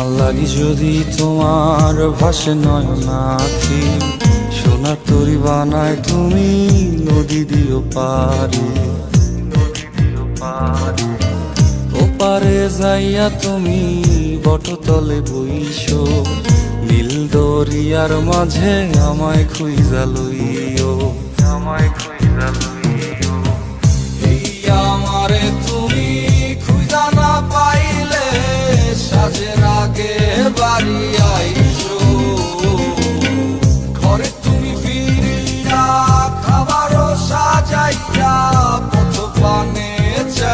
আমার লাগি যদি তোমার ভাসে নয়নাখি সোনার তরি বানায় তুমি নদী দিও পারি পারি। যাইয়া তুমি বটতলে বইছো নীল দরিয়ার মাঝে আমায় খুইজা লইও, আমায় খুইজা লইও।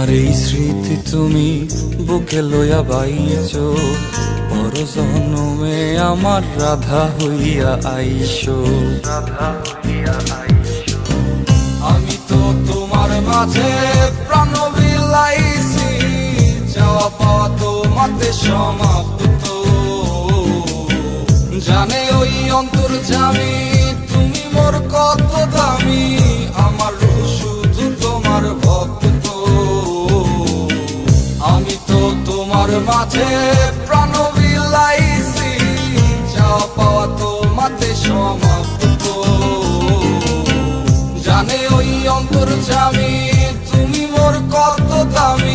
আমার এই স্মৃতি তুমি বুকে লইয়া বাইছ। বড় জনমে আমার রাধা হইয়া আইসো। রাধা হইয়া আইসো আমি তো তোমার মাঝে প্রাণ বিলাইছি। যাওয়া পাওয়া তোমাতে সমাপ্ত। জানে ওই অন্তর জামি তুমি মোর কত দামি? মাঝে প্রাণ বিলাইছি, যা পাওয়া তোমাতে সমাপ্ত। জানে ওই অন্তর জামি তুমি মোর কত দামি?